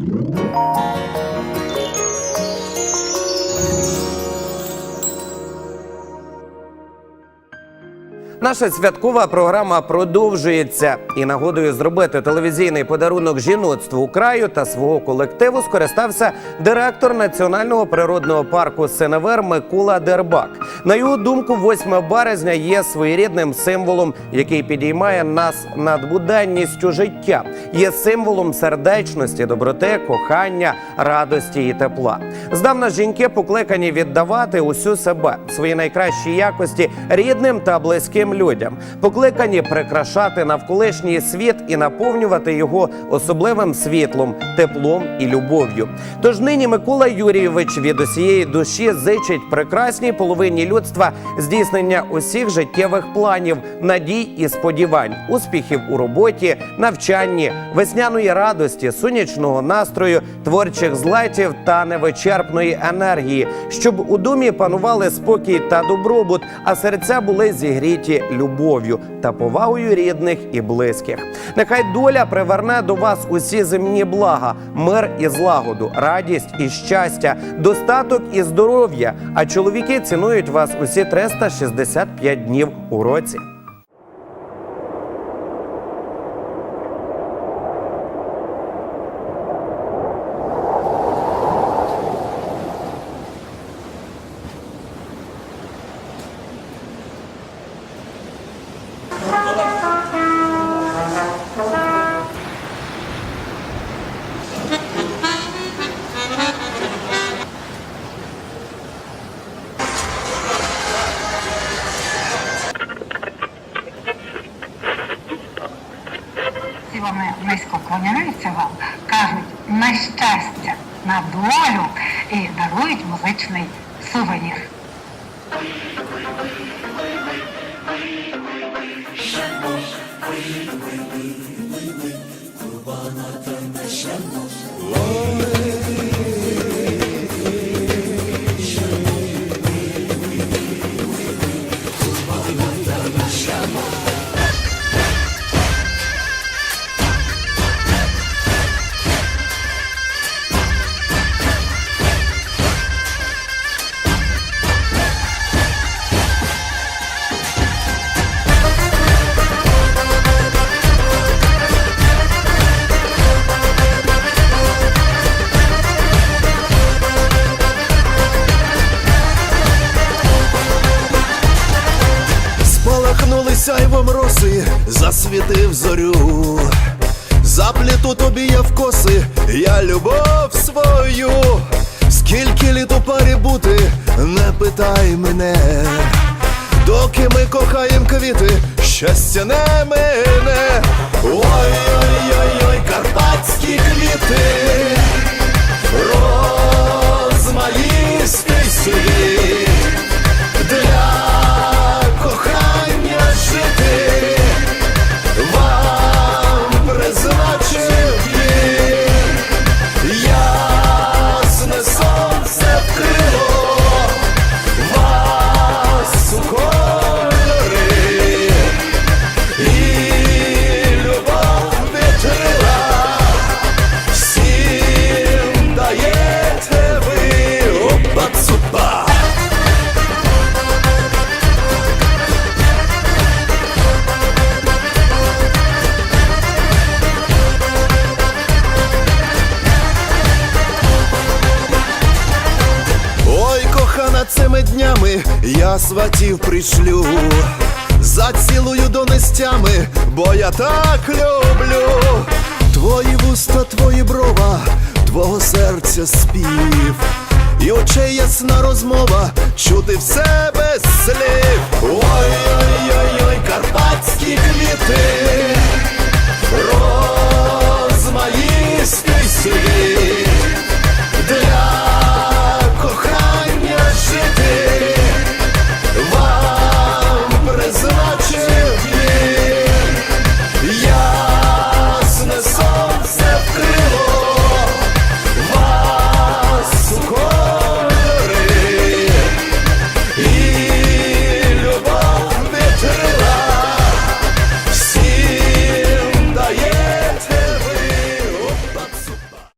Música Наша святкова програма продовжується і нагодою зробити телевізійний подарунок жіноцтву краю та свого колективу скористався директор національного природного парку Сеневер Микола Дербак. На його думку, 8 березня є своєрідним символом, який підіймає нас над буденністю життя, є символом сердечності, доброти, кохання, радості і тепла. Здавна жінки покликані віддавати усю себе, свої найкращі якості рідним та близьким людям, покликані прикрашати навколишній світ і наповнювати його особливим світлом, теплом і любов'ю. Тож нині Микола Юрійович від усієї душі зичить прекрасній половині людства здійснення усіх життєвих планів, надій і сподівань, успіхів у роботі, навчанні, весняної радості, сонячного настрою, творчих злетів та невичерпної енергії, щоб у домі панували спокій та добробут, а серця були зігріті любов'ю та повагою рідних і близьких. Нехай доля приверне до вас усі земні блага, мир і злагоду, радість і щастя, достаток і здоров'я. А чоловіки цінують вас усі 365 днів у році. Вони низько клоняються вам, кажуть на щастя, на долю і дарують музичний сувенір. Спалахнули сяйвом роси, засвітив зорю. Запліту тобі я в коси, я любов свою. Скільки літ у парі бути, не питай мене. Доки ми кохаєм квіти, щастя не мене. Ой-ой-ой-ой, карпатські квіти, кохана, цими днями я сватів пришлю, зацілую донестями, бо я так люблю. Твої вуста, твої брова, твого серця спів, і очей ясна розмова, чути все без слів. Ой-ой-ой-ой,